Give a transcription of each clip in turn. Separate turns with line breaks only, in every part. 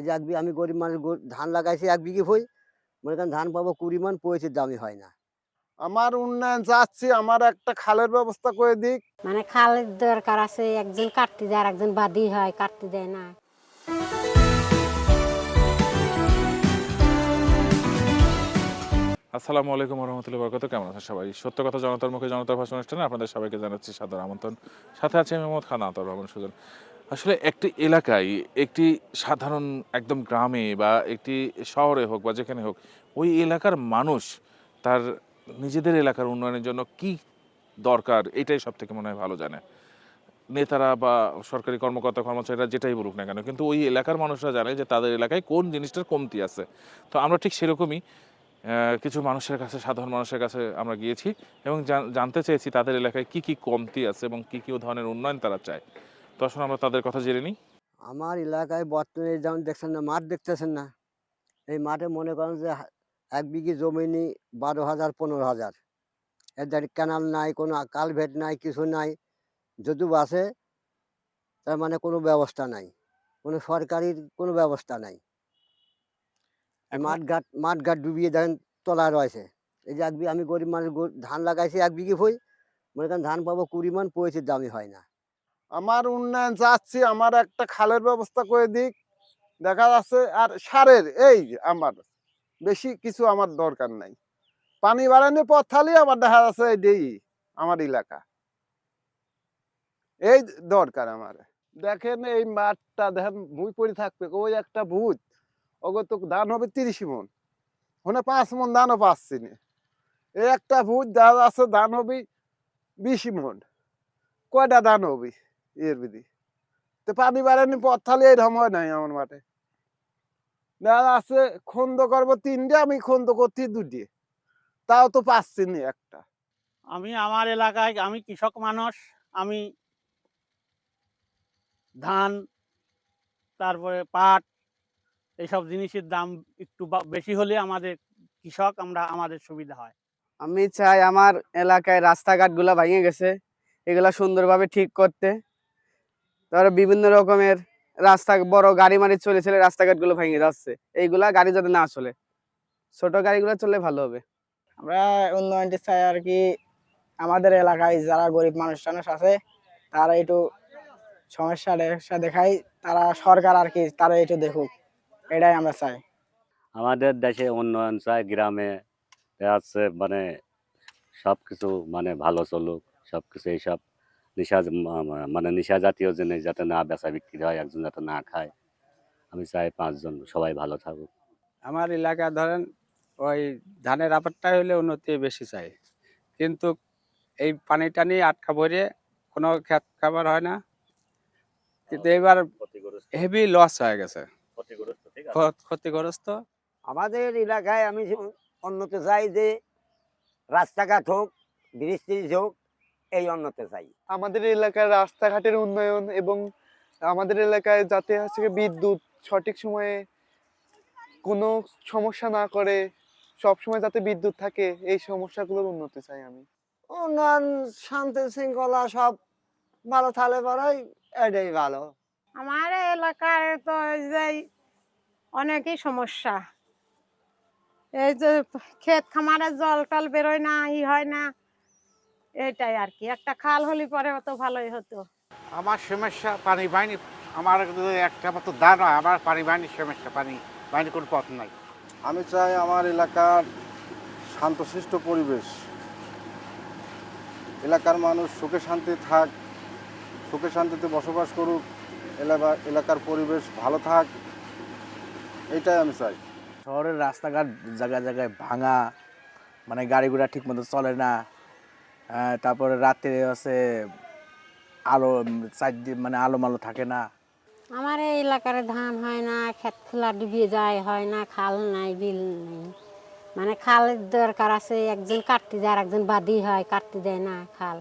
এই যে এক বি- আমি গরিব মানুষ ধান লাগাইছি এক বিঘে ভই মনে করেন ধান পাবো কুড়ি মান পঁচিশ দামই হয় না।
আমার উন্নয়ন চাচ্ছি আমার একটা খালের ব্যবস্থা করে দিক।
মানে খালের দরকার আছে একজন কাটতে যায় আর একজন বাদি হয় কাটতে দেয় না।
আসসালামু আলাইকুম রহমতুল্লাহ বরকত কেমন আছেন সবাই? সত্য কথা জনতার মুখে জনতার ভাষণ অনুষ্ঠানে আপনাদের সবাইকে জানাচ্ছি সাদর আমন্ত্রণ। সাথে আছে আমি মোহাম্মদ খান আতর রহমান সুজন। আসলে একটি এলাকায় একটি সাধারণ একদম গ্রামে বা একটি শহরে হোক বা যেখানে হোক, ওই এলাকার মানুষ তার নিজেদের এলাকার উন্নয়নের জন্য কি দরকার এটাই সব থেকে মনে হয় ভালো জানে। নেতারা বা সরকারি কর্মকর্তা, কর্মচারীরা যেটাই বলুক না কেন, কিন্তু ওই এলাকার মানুষরা জানে যে তাদের এলাকায় কোন জিনিসটার কমতি আছে। তো আমরা ঠিক সেরকমই কিছু মানুষের কাছে, সাধারণ মানুষের কাছে আমরা গিয়েছি এবং জানতে চেয়েছি তাদের এলাকায় কি কি কমতি আছে এবং কি কি ধরনের উন্নয়ন তারা চায়। তো আসলে আমরা তাদের কথা জেনে নিই।
আমার এলাকায় বর্তমানে যেমন দেখছেন না মাঠ দেখতেছেন না এই মাঠে মনে করেন যে এক বিঘি জমি নি বারো হাজার পনেরো হাজার। এর ধারে ক্যানাল নাই কোনো কালভেট নাই কিছু নাই যদিও আছে তার মানে কোনো ব্যবস্থা নাই কোনো সরকারির কোনো ব্যবস্থা নাই। মাঠঘাট মাঠঘাট ডুবিয়ে দেখেন তলায় রয়েছে। এই যে এক আমি গরিব মানুষ ধান লাগাইছি এক বিঘে ভই মনে করেন ধান পাবো কুড়ি মান পঁচিশ দামই হয় না।
আমার উন্নয়ন চাচ্ছি, আমার একটা খালের ব্যবস্থা করে দিক। দেখা যাচ্ছে, আর সারের, এই আমার, বেশি কিছু আমার দরকার নাই। পানি বাড়ানোর পথ থালি আমার দেখা যাচ্ছে এটাই, আমার এলাকা। এই দরকার আমার। দেখেন এই মাঠটা, দেখেন ভুই পড়ে থাকবে, ওই একটা ভূত, ওগো তো ধান হবে তিরিশ মন। ওখানে পাঁচ মন ধানও পাচ্ছি না। এই একটা ভূত দেখা যাচ্ছে ধান হবে বিশ মন। কয়টা ধান হবে? এর বিধি। তো পানি বাড়ানি পথ থালি এরকম হয় নাই আমার মাঠে। দেখা যাচ্ছে খন্দ করব তিনটে আমি খন্দ করছি দুটি তাও তো পাচ্ছি না একটা।
আমি আমার এলাকায় আমি কৃষক মানুষ আমি ধান তারপরে পাট এইসব জিনিসের দাম একটু বেশি হলে আমাদের কৃষক আমরা আমাদের সুবিধা হয়।
আমি চাই আমার এলাকায় রাস্তাঘাটগুলো ভেঙে গেছে এগুলা সুন্দরভাবে ঠিক করতে। তারপরে বিভিন্ন রকমের রাস্তা বড় গাড়ি মারি চলে চলে রাস্তাঘাটগুলো ভেঙে যাচ্ছে। এইগুলা গাড়ি যাতে না চলে ছোট গাড়িগুলো চললে ভালো হবে।
আমরা উন্নয়নটি চাই আর কি আমাদের এলাকায় যারা গরিব মানুষ টানুষ আছে তারা একটু সমস্যা দেখা দেখাই তারা সরকার আর কি তারা একটু দেখুক এটাই আমরা চাই।
আমাদের দেশে উন্নয়ন চাই গ্রামে আছে মানে সব কিছু মানে ভালো চলুক সব কিছু এইসব নিশা মানে নিশা জাতীয় জিনিস যাতে না বেচা বিক্রি হয় একজন যাতে না খায়। আমি চাই পাঁচজন সবাই ভালো থাকুক।
আমার এলাকা ধরেন ওই ধানের আপারটা হলে উন্নতি বেশি চাই। কিন্তু এই পানি টানি আটকা পড়ে কোনো খেত খাবার হয় না। কিন্তু এবার হেভি লস হয়ে গেছে। ক্ষ- ক্ষতিগ্রস্ত।
আমাদের এলাকায় আমি উন্নত চাই যে রাস্তাঘাট হোক ব্রিজ ট্রিজ হোক এই উন্নত চাই
আমাদের এলাকার রাস্তাঘাটের উন্নয়ন এবং আমাদের এলাকায় যাতে হচ্ছে বিদ্যুৎ সঠিক সময়ে কোনো সমস্যা না করে সব সময় যাতে বিদ্যুৎ থাকে এই সমস্যাগুলোর উন্নতি চাই আমি।
উন্নয়ন শান্তি শৃঙ্খলা সব ভালো থাকলে পরেই এটাই ভালো।
আমার এলাকার তো এই যে অনেকই সমস্যা। এই যে ক্ষেত খামারে জল টল বেরোয় না ই হয় না এটাই আর কি। একটা খাল হলি পরে তো ভালোই হতো।
আমার সমস্যা পানি পাইনি আমার একটা মতো দান হয় আমার পানি পাইনি সমস্যা পানি পাইনি কোনো পথ নাই।
আমি চাই আমার এলাকার শান্তশিষ্ট পরিবেশ। এলাকার মানুষ সুখে শান্তি থাক সুখে শান্তিতে বসবাস করুক এলাকা এলাকার পরিবেশ ভালো থাক এটাই আমি চাই।
শহরের রাস্তাঘাট জায়গায় জায়গায় ভাঙা মানে গাড়ি ঘোড়া ঠিক মতো চলে না তারপরে রাতে আছে আলো চার মানে আলো মালো থাকে না।
আমার এই এলাকার ধান হয় না, ক্ষেত খোলা ডুবিয়ে যায়, হয় না, খাল নাই, বিল নেই। মানে খালের দরকার আছে, একজন কাটতে যায় আর একজন বাদি হয়, কাটতে দেয় না খাল।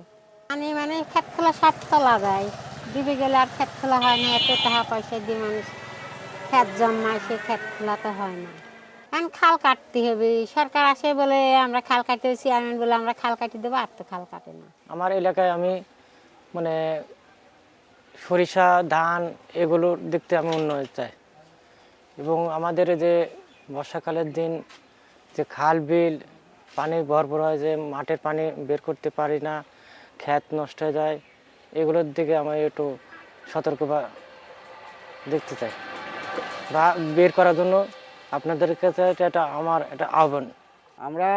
মানে মানে ক্ষেত খোলা সব তোলা যায়। ডুবে গেলে আর ক্ষেত খোলা হয় না, এত টাকা পয়সা দিয়ে মানুষ ক্ষেত জন্মায়, সে ক্ষেত খোলা তো হয় না। এখন খাল কাটতে হবে। সরকার আসে বলে, আমরা খাল কাটতে চেয়ারম্যান বলে, আমরা খাল কাটি দেবো, আর তো খাল কাটে না।
আমার এলাকায় আমি মানে সরিষা, ধান এগুলো দেখতে আমি উন্নয়ন চাই।
এবং আমাদের যে বর্ষাকালের দিন, যে খাল বিল, পানি ভরপুর হয়, যে মাঠের পানি বের করতে পারি না, ক্ষেত নষ্ট হয়ে যায়, এগুলোর দিকে আমি একটু সতর্ক বা দেখতে চাই। বা বের করার জন্য আপনাদের কাছে এটা এটা আমার একটা আহ্বান।
আমরা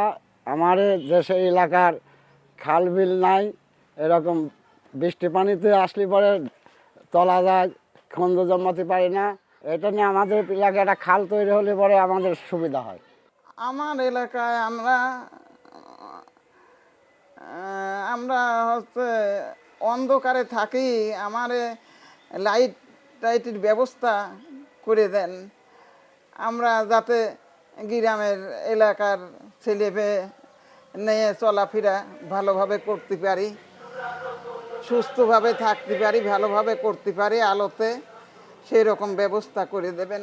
আমাদের দেশের এলাকার খাল বিল নাই এরকম বৃষ্টি পানিতে আসলে পরে তলা যায় খন্দ জন্মাতে পারি না। এটা নিয়ে আমাদের এলাকায় একটা খাল তৈরি হলে পরে আমাদের সুবিধা হয়।
আমার এলাকায় আমরা আমরা হচ্ছে অন্ধকারে থাকি আমার লাইট টাইটের ব্যবস্থা করে দেন। আমরা যাতে গ্রামের এলাকার ছেলে মেয়ে নিয়ে চলাফেরা ভালোভাবে করতে পারি, সুস্থভাবে থাকতে পারি, ভালোভাবে করতে পারি, আলোতে সেই রকম ব্যবস্থা করে দেবেন।